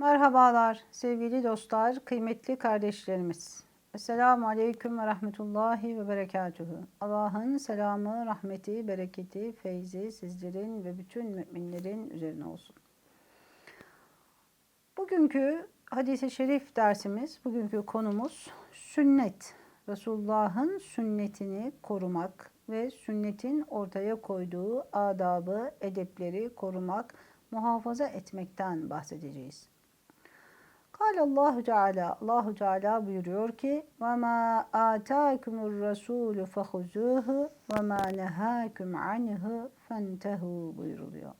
Merhabalar sevgili dostlar, kıymetli kardeşlerimiz. Esselamu Aleyküm ve Rahmetullahi ve Berekatuhu. Allah'ın selamı, rahmeti, bereketi, feyzi sizlerin ve bütün müminlerin üzerine olsun. Bugünkü hadis-i şerif dersimiz, bugünkü konumuz sünnet. Resulullah'ın sünnetini korumak ve sünnetin ortaya koyduğu adabı, edepleri korumak, muhafaza etmekten bahsedeceğiz. Kâle Allahu Teala, Allahu Teala buyuruyor ki: "Ve ma atâkumur rasûlü fehuzûhu ve ma nehâkum anhu fentehu" buyuruluyor.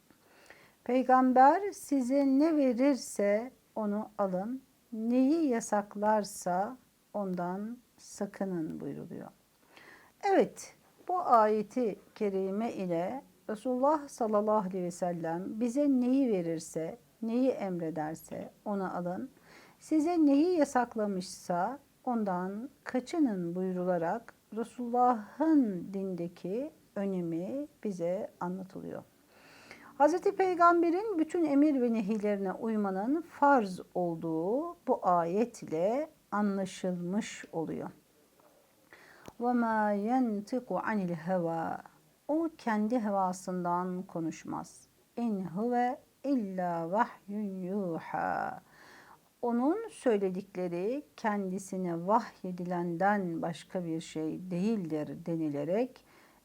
Peygamber size ne verirse onu alın, neyi yasaklarsa ondan sakının buyuruluyor. Evet, bu ayeti kerime ile Resulullah sallallahu aleyhi ve sellem bize neyi verirse, neyi emrederse onu alın. Size neyi yasaklamışsa ondan kaçının buyurularak Resulullah'ın dindeki önemi bize anlatılıyor. Hz. Peygamber'in bütün emir ve nehirlerine uymanın farz olduğu bu ayet ile anlaşılmış oluyor. وَمَا يَنْتِقُ عَنِ الْهَوَى O kendi hevasından konuşmaz. İn huve illa vahyun yuha. Onun söyledikleri kendisine vahyedilenden başka bir şey değildir denilerek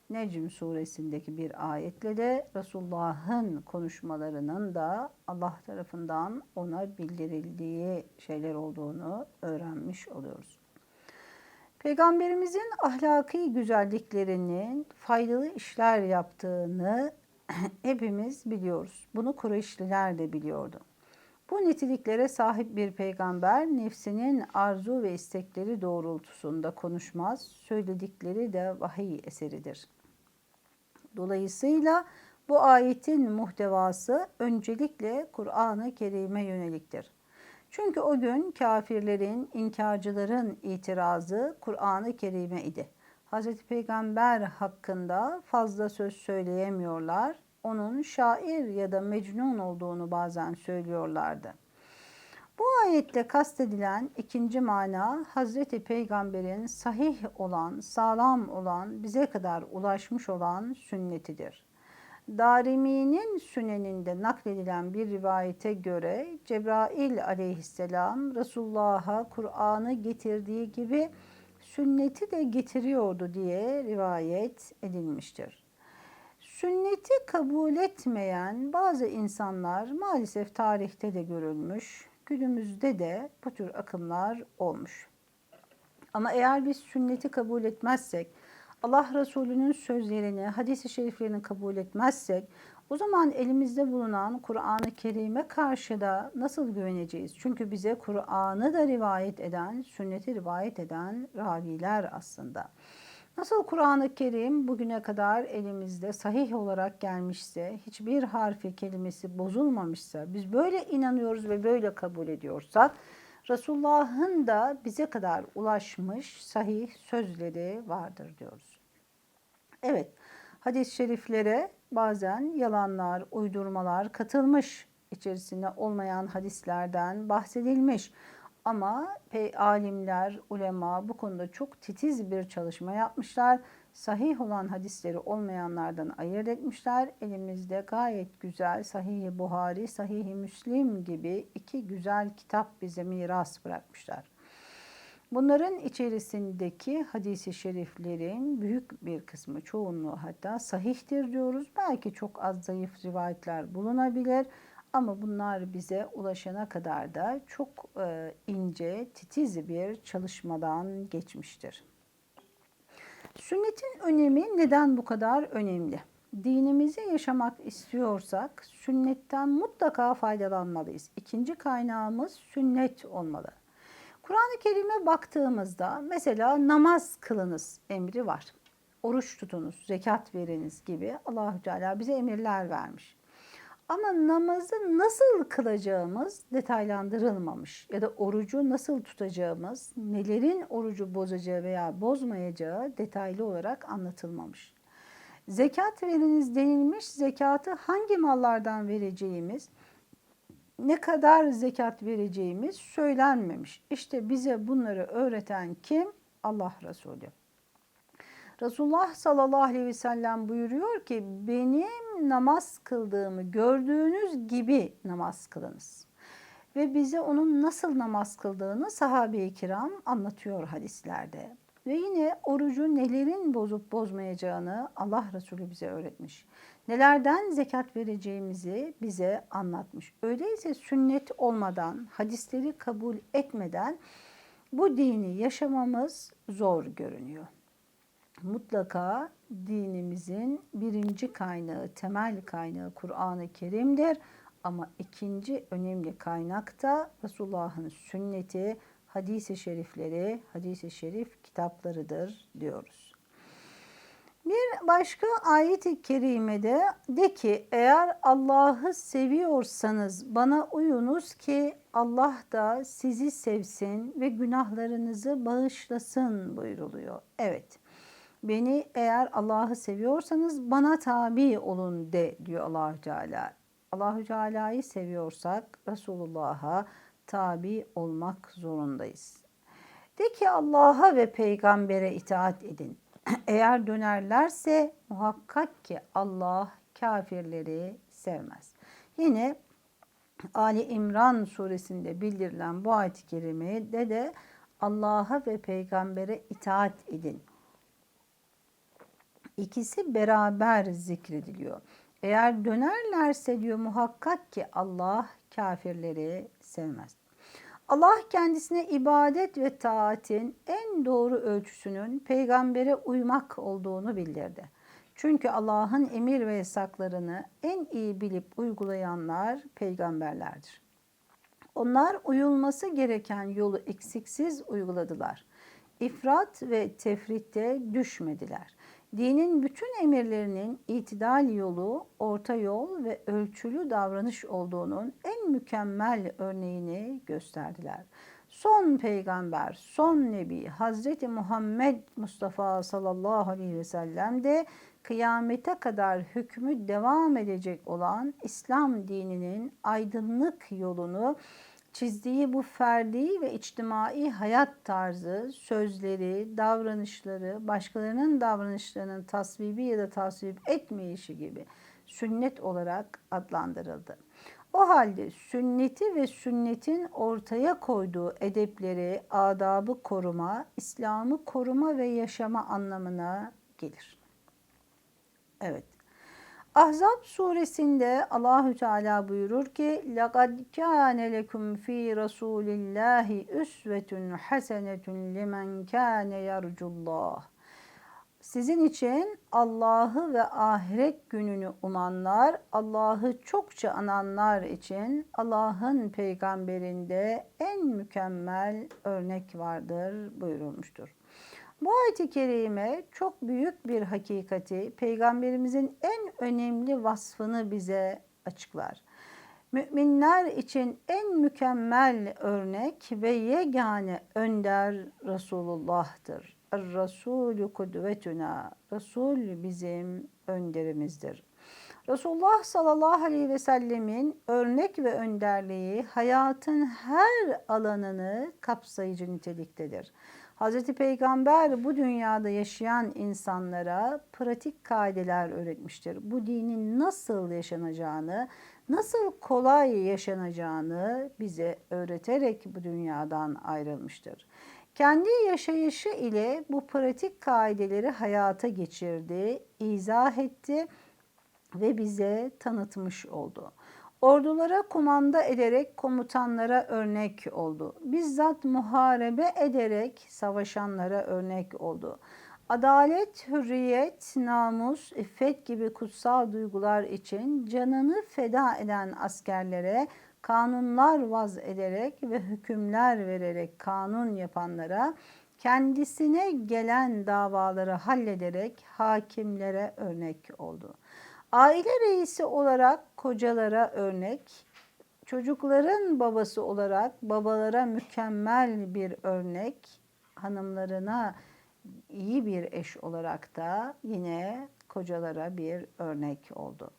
Necm suresindeki bir ayetle de Resulullah'ın konuşmalarının da Allah tarafından ona bildirildiği şeyler olduğunu öğrenmiş oluyoruz. Peygamberimizin ahlaki güzelliklerinin faydalı işler yaptığını hepimiz biliyoruz. Bunu Kureyşliler de biliyordu. Bu niteliklere sahip bir peygamber nefsinin arzu ve istekleri doğrultusunda konuşmaz, söyledikleri de vahiy eseridir. Dolayısıyla bu ayetin muhtevası öncelikle Kur'an-ı Kerim'e yöneliktir. Çünkü o gün kafirlerin, inkarcıların itirazı Kur'an-ı Kerim'e idi. Hz. Peygamber hakkında fazla söz söyleyemiyorlar. Onun şair ya da mecnun olduğunu bazen söylüyorlardı. Bu ayette kastedilen ikinci mana Hazreti Peygamber'in sahih olan, sağlam olan, bize kadar ulaşmış olan sünnetidir. Darimi'nin süneninde nakledilen bir rivayete göre Cebrail aleyhisselam Resulullah'a Kur'an'ı getirdiği gibi sünneti de getiriyordu diye rivayet edilmiştir. Sünneti kabul etmeyen bazı insanlar maalesef tarihte de görülmüş, günümüzde de bu tür akımlar olmuş. Ama eğer biz sünneti kabul etmezsek, Allah Resulü'nün sözlerini, hadis-i şeriflerini kabul etmezsek o zaman elimizde bulunan Kur'an-ı Kerim'e karşı da nasıl güveneceğiz? Çünkü bize Kur'an'ı da rivayet eden, sünneti rivayet eden raviler aslında. Nasıl Kur'an-ı Kerim bugüne kadar elimizde sahih olarak gelmişse, hiçbir harfi kelimesi bozulmamışsa, biz böyle inanıyoruz ve böyle kabul ediyorsak, Resulullah'ın da bize kadar ulaşmış sahih sözleri vardır diyoruz. Evet, hadis-i şeriflere bazen yalanlar, uydurmalar katılmış, içerisinde olmayan hadislerden bahsedilmiş. Ama alimler, ulema bu konuda çok titiz bir çalışma yapmışlar. Sahih olan hadisleri olmayanlardan ayırt etmişler. Elimizde gayet güzel Sahih-i Buhari, Sahih-i Müslim gibi iki güzel kitap bize miras bırakmışlar. Bunların içerisindeki hadisi şeriflerin büyük bir kısmı, çoğunluğu hatta sahihtir diyoruz. Belki çok az zayıf rivayetler bulunabilir ama bunlar bize ulaşana kadar da çok e, ince, titiz bir çalışmadan geçmiştir. Sünnetin önemi neden bu kadar önemli? Dinimizi yaşamak istiyorsak sünnetten mutlaka faydalanmalıyız. İkinci kaynağımız sünnet olmalı. Kur'an-ı Kerim'e baktığımızda mesela namaz kılınız emri var. Oruç tutunuz, zekat veriniz gibi Allahü Teala bize emirler vermiş. Ama namazı nasıl kılacağımız detaylandırılmamış ya da orucu nasıl tutacağımız, nelerin orucu bozacağı veya bozmayacağı detaylı olarak anlatılmamış. Zekat veriniz denilmiş, zekatı hangi mallardan vereceğimiz, ne kadar zekat vereceğimiz söylenmemiş. İşte bize bunları öğreten kim? Allah Resulü. Resulullah sallallahu aleyhi ve sellem buyuruyor ki benim namaz kıldığımı gördüğünüz gibi namaz kılınız. Ve bize onun nasıl namaz kıldığını sahabe-i kiram anlatıyor hadislerde. Ve yine orucu nelerin bozup bozmayacağını Allah Resulü bize öğretmiş. Nelerden zekat vereceğimizi bize anlatmış. Öyleyse sünnet olmadan, hadisleri kabul etmeden bu dini yaşamamız zor görünüyor. Mutlaka dinimizin birinci kaynağı, temel kaynağı Kur'an-ı Kerim'dir. Ama ikinci önemli kaynak da Resulullah'ın sünneti, hadis-i şerifleri, hadis-i şerif kitaplarıdır diyoruz. Bir başka ayet-i kerimede de ki eğer Allah'ı seviyorsanız bana uyunuz ki Allah da sizi sevsin ve günahlarınızı bağışlasın buyruluyor. Evet. Beni eğer Allah'ı seviyorsanız bana tabi olun de diyor Allahü Teala. Allahü Teala'yı seviyorsak Resulullah'a tabi olmak zorundayız. De ki Allah'a ve peygambere itaat edin. Eğer dönerlerse muhakkak ki Allah kafirleri sevmez. Yine Ali İmran suresinde bildirilen bu ayet-i kerimede de Allah'a ve peygambere itaat edin. İkisi beraber zikrediliyor. Eğer dönerlerse diyor muhakkak ki Allah kafirleri sevmez. Allah kendisine ibadet ve taatin en doğru ölçüsünün peygambere uymak olduğunu bildirdi. Çünkü Allah'ın emir ve yasaklarını en iyi bilip uygulayanlar peygamberlerdir. Onlar uyulması gereken yolu eksiksiz uyguladılar. İfrat ve tefritte düşmediler. Dinin bütün emirlerinin itidal yolu, orta yol ve ölçülü davranış olduğunun en mükemmel örneğini gösterdiler. Son peygamber, son nebi Hazreti Muhammed Mustafa sallallahu aleyhi ve sellem de kıyamete kadar hükmü devam edecek olan İslam dininin aydınlık yolunu çizdiği bu ferdi ve içtimai hayat tarzı, sözleri, davranışları, başkalarının davranışlarının tasvibi ya da tasvip etmeyişi gibi sünnet olarak adlandırıldı. O halde sünneti ve sünnetin ortaya koyduğu edepleri, adabı koruma, İslam'ı koruma ve yaşama anlamına gelir. Evet. Ahzab suresinde Allahü Teala buyurur ki: "Laqad kâne lekum fî Rasûlillâhi üsvetun hasenetun limen kâne yercullah." Sizin için Allah'ı ve ahiret gününü umanlar, Allah'ı çokça ananlar için Allah'ın peygamberinde en mükemmel örnek vardır buyurulmuştur. Bu ayet-i kerime çok büyük bir hakikati, peygamberimizin en önemli vasfını bize açıklar. Müminler için en mükemmel örnek ve yegane önder Resulullah'tır. Resulü kudvetuna. Resul bizim önderimizdir. Resulullah sallallahu aleyhi ve sellemin örnek ve önderliği hayatın her alanını kapsayıcı niteliktedir. Hz. Peygamber bu dünyada yaşayan insanlara pratik kaideler öğretmiştir. Bu dinin nasıl yaşanacağını, nasıl kolay yaşanacağını bize öğreterek bu dünyadan ayrılmıştır. Kendi yaşayışı ile bu pratik kaideleri hayata geçirdi, izah etti ve bize tanıtmış oldu. Ordulara kumanda ederek komutanlara örnek oldu. Bizzat muharebe ederek savaşanlara örnek oldu. Adalet, hürriyet, namus, iffet gibi kutsal duygular için canını feda eden askerlere kanunlar vaz ederek ve hükümler vererek kanun yapanlara kendisine gelen davaları hallederek hakimlere örnek oldu. Aile reisi olarak kocalara örnek, çocukların babası olarak babalara mükemmel bir örnek, hanımlarına iyi bir eş olarak da yine kocalara bir örnek oldu.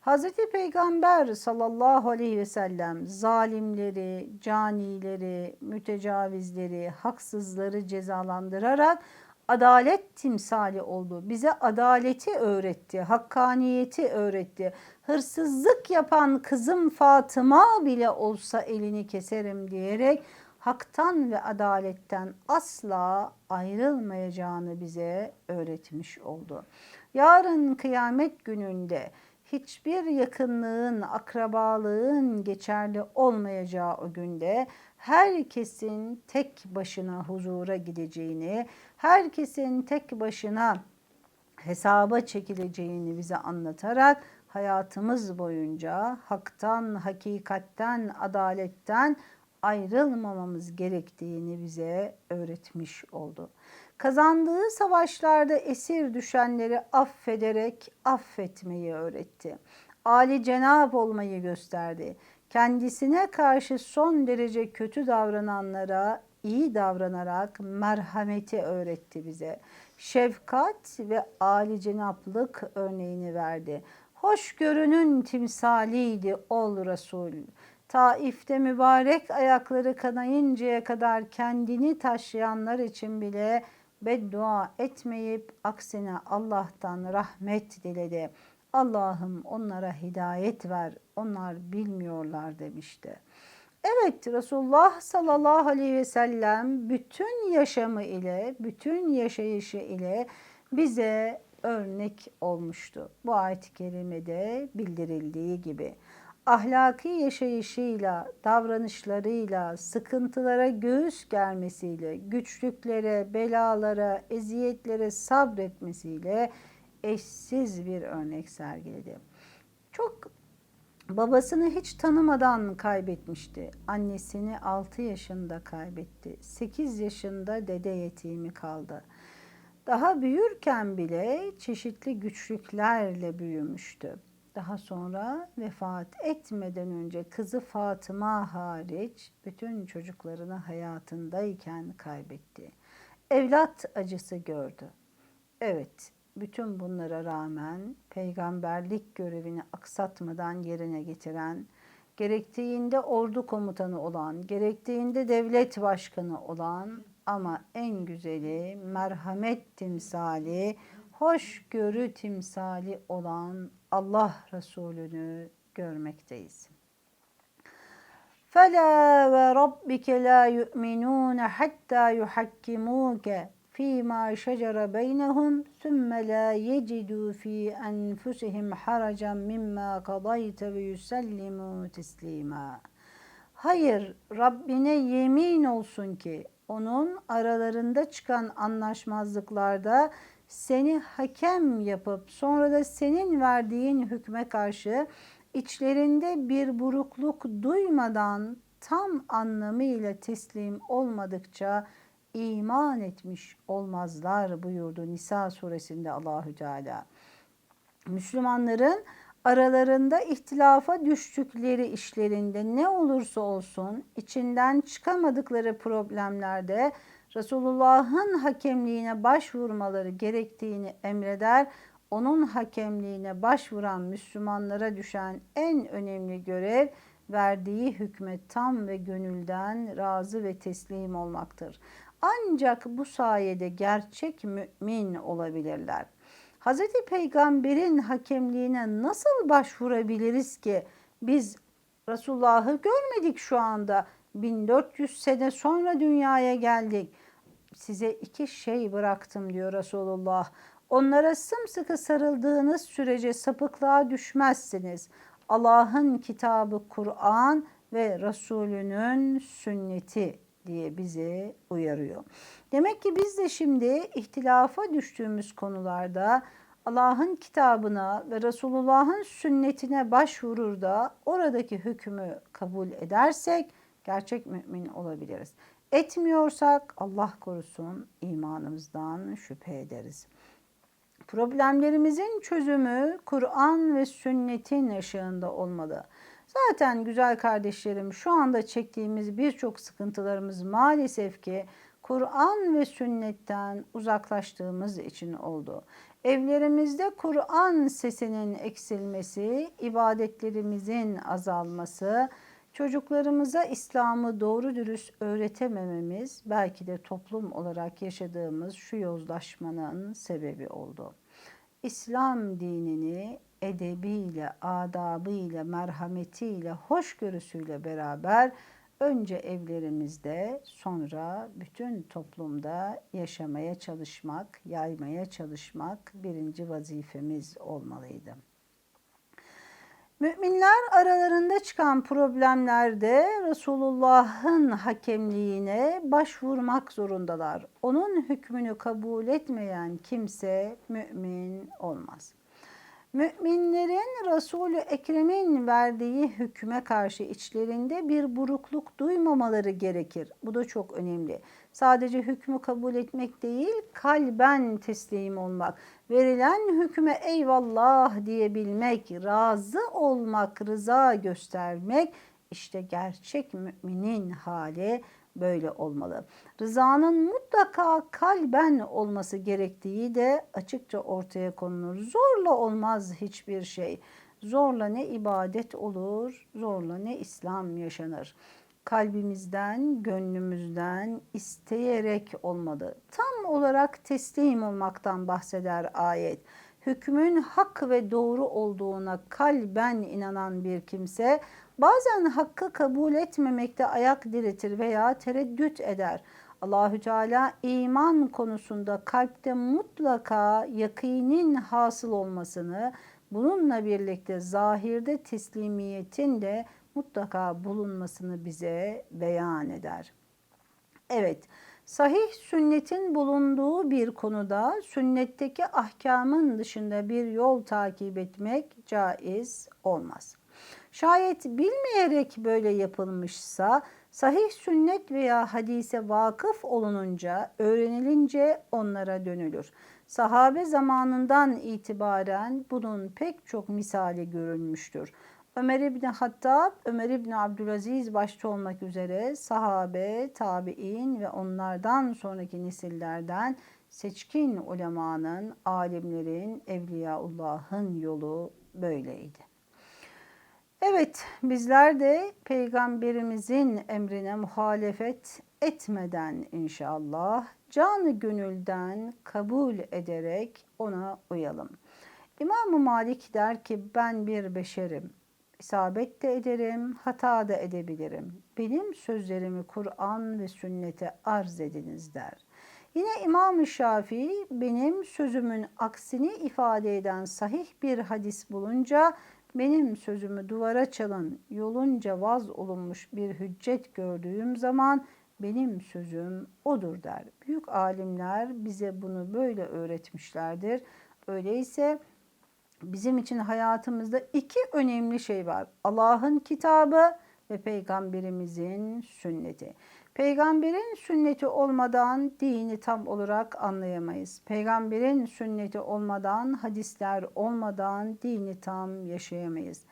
Hazreti Peygamber sallallahu aleyhi ve sellem zalimleri, canileri, mütecavizleri, haksızları cezalandırarak adalet timsali oldu. Bize adaleti öğretti, hakkaniyeti öğretti. Hırsızlık yapan kızım Fatıma bile olsa elini keserim diyerek haktan ve adaletten asla ayrılmayacağını bize öğretmiş oldu. Yarın kıyamet gününde hiçbir yakınlığın, akrabalığın geçerli olmayacağı o günde herkesin tek başına huzura gideceğini, herkesin tek başına hesaba çekileceğini bize anlatarak hayatımız boyunca haktan, hakikatten, adaletten ayrılmamamız gerektiğini bize öğretmiş oldu. Kazandığı savaşlarda esir düşenleri affederek affetmeyi öğretti. Ali cenab olmayı gösterdi. Kendisine karşı son derece kötü davrananlara iyi davranarak merhameti öğretti bize. Şefkat ve Ali cenaplık örneğini verdi. Hoşgörünün timsaliydi ol Resul. Taif'te mübarek ayakları kanayıncaya kadar kendini taşıyanlar için bile beddua etmeyip aksine Allah'tan rahmet diledi. Allah'ım onlara hidayet ver, onlar bilmiyorlar demişti. Evet Resulullah sallallahu aleyhi ve sellem bütün yaşamı ile, bütün yaşayışı ile bize örnek olmuştu. Bu ayet-i kerimede bildirildiği gibi ahlaki yaşayışıyla, davranışlarıyla, sıkıntılara göğüs germesiyle, güçlüklere, belalara, eziyetlere sabretmesiyle eşsiz bir örnek sergiledi. Çok babasını hiç tanımadan kaybetmişti. Annesini 6 yaşında kaybetti. 8 yaşında dede yetimi kaldı. Daha büyürken bile çeşitli güçlüklerle büyümüştü. Daha sonra vefat etmeden önce kızı Fatıma hariç bütün çocuklarını hayatındayken kaybetti. Evlat acısı gördü. Evet, bütün bunlara rağmen peygamberlik görevini aksatmadan yerine getiren, gerektiğinde ordu komutanı olan, gerektiğinde devlet başkanı olan ama en güzeli merhamet timsali, hoşgörü timsali olan Allah Resulü'nü görmekteyiz. فَلَا وَرَبِّكَ لَا يُؤْمِنُونَ حَتَّى يُحَكِّمُوكَ فِي مَا شَجَرَ بَيْنَهُمْ ثُمَّ لَا يَجِدُوا فِي أَنفُسِهِمْ حَرَجًا مِمَّا قَضَيْتَ وَيُسَلِّمُوا تَسْلِيمًا Hayır, Rabbine yemin olsun ki onun aralarında çıkan anlaşmazlıklarda seni hakem yapıp sonra da senin verdiğin hükme karşı içlerinde bir burukluk duymadan tam anlamıyla teslim olmadıkça iman etmiş olmazlar buyurdu Nisa suresinde Allahü Teala. Müslümanların aralarında ihtilafa düştükleri işlerinde ne olursa olsun içinden çıkamadıkları problemlerde Resulullah'ın hakemliğine başvurmaları gerektiğini emreder. Onun hakemliğine başvuran Müslümanlara düşen en önemli görev verdiği hükme tam ve gönülden razı ve teslim olmaktır. Ancak bu sayede gerçek mümin olabilirler. Hz. Peygamber'in hakemliğine nasıl başvurabiliriz ki biz Resulullah'ı görmedik şu anda. 1400 sene sonra dünyaya geldik. Size iki şey bıraktım diyor Resulullah. Onlara sımsıkı sarıldığınız sürece sapıklığa düşmezsiniz. Allah'ın kitabı Kur'an ve Resulünün sünneti diye bizi uyarıyor. Demek ki biz de şimdi ihtilafa düştüğümüz konularda Allah'ın kitabına ve Resulullah'ın sünnetine başvurur da oradaki hükmü kabul edersek gerçek mümin olabiliriz. Etmiyorsak Allah korusun imanımızdan şüphe ederiz. Problemlerimizin çözümü Kur'an ve sünnetin ışığında olmalı. Zaten güzel kardeşlerim şu anda çektiğimiz birçok sıkıntılarımız maalesef ki Kur'an ve sünnetten uzaklaştığımız için oldu. Evlerimizde Kur'an sesinin eksilmesi, ibadetlerimizin azalması, çocuklarımıza İslam'ı doğru dürüst öğretemememiz belki de toplum olarak yaşadığımız şu yozlaşmanın sebebi oldu. İslam dinini edebiyle, adabıyla, merhametiyle, hoşgörüsüyle beraber önce evlerimizde sonra bütün toplumda yaşamaya çalışmak, yaymaya çalışmak birinci vazifemiz olmalıydı. Müminler aralarında çıkan problemlerde Resulullah'ın hakemliğine başvurmak zorundalar. Onun hükmünü kabul etmeyen kimse mümin olmaz. Müminlerin Resulü Ekrem'in verdiği hükme karşı içlerinde bir burukluk duymamaları gerekir. Bu da çok önemli. Sadece hükmü kabul etmek değil, kalben teslim olmak. Verilen hükme eyvallah diyebilmek, razı olmak, rıza göstermek işte gerçek müminin hali böyle olmalı. Rızanın mutlaka kalben olması gerektiği de açıkça ortaya konulur. Zorla olmaz hiçbir şey. Zorla ne ibadet olur, zorla ne İslam yaşanır. Kalbimizden, gönlümüzden isteyerek olmalı. Tam olarak teslim olmaktan bahseder ayet hükmün hak ve doğru olduğuna kalben inanan bir kimse bazen hakkı kabul etmemekte ayak diretir veya tereddüt eder. Allahü Teala iman konusunda kalpte mutlaka yakinin hasıl olmasını, bununla birlikte zahirde teslimiyetin de mutlaka bulunmasını bize beyan eder. Evet, Sahih sünnetin bulunduğu bir konuda sünnetteki ahkamın dışında bir yol takip etmek caiz olmaz. Şayet bilmeyerek böyle yapılmışsa sahih sünnet veya hadise vakıf olununca, öğrenilince onlara dönülür. Sahabe zamanından itibaren bunun pek çok misali görülmüştür. Ömer İbni Hattab, Ömer İbni Abdülaziz başta olmak üzere sahabe, tabi'in ve onlardan sonraki nesillerden seçkin ulemanın, alimlerin, evliyaullahın yolu böyleydi. Evet, bizler de peygamberimizin emrine muhalefet etmeden inşallah canı gönülden kabul ederek ona uyalım. İmam-ı Malik der ki ben bir beşerim isabet de ederim, hata da edebilirim. Benim sözlerimi Kur'an ve sünnete arz ediniz der. Yine İmam-ı Şafii benim sözümün aksini ifade eden sahih bir hadis bulunca benim sözümü duvara çalın, yolunca vaz olunmuş bir hüccet gördüğüm zaman benim sözüm odur der. Büyük alimler bize bunu böyle öğretmişlerdir. Öyleyse bizim için hayatımızda iki önemli şey var. Allah'ın kitabı ve peygamberimizin sünneti. Peygamberin sünneti olmadan dini tam olarak anlayamayız. Peygamberin sünneti olmadan, hadisler olmadan dini tam yaşayamayız.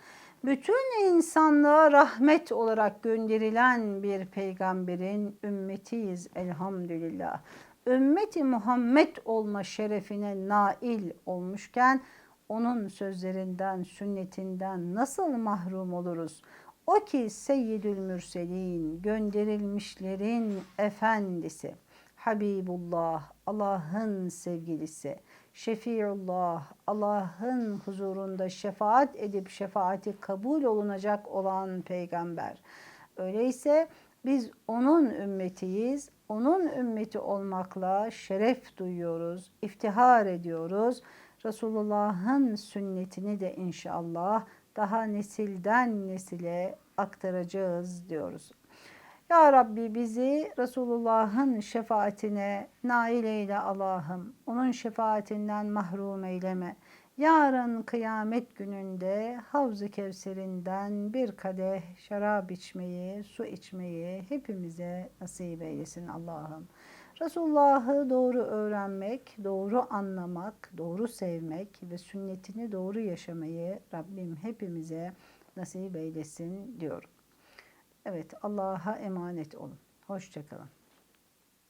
Bütün insanlığa rahmet olarak gönderilen bir peygamberin ümmetiyiz elhamdülillah. Ümmeti Muhammed olma şerefine nail olmuşken onun sözlerinden, sünnetinden nasıl mahrum oluruz? O ki Seyyidül Mürselin, gönderilmişlerin efendisi, Habibullah, Allah'ın sevgilisi, Şefiullah, Allah'ın huzurunda şefaat edip şefaati kabul olunacak olan peygamber. Öyleyse biz onun ümmetiyiz. Onun ümmeti olmakla şeref duyuyoruz, iftihar ediyoruz. Resulullah'ın sünnetini de inşallah daha nesilden nesile aktaracağız diyoruz. Ya Rabbi bizi Resulullah'ın şefaatine nail eyle Allah'ım. Onun şefaatinden mahrum eyleme. Yarın kıyamet gününde Havz-ı Kevser'inden bir kadeh şarap içmeyi, su içmeyi hepimize nasip eylesin Allah'ım. Resulullah'ı doğru öğrenmek, doğru anlamak, doğru sevmek ve sünnetini doğru yaşamayı Rabbim hepimize nasip eylesin diyorum. Evet Allah'a emanet olun. Hoşçakalın.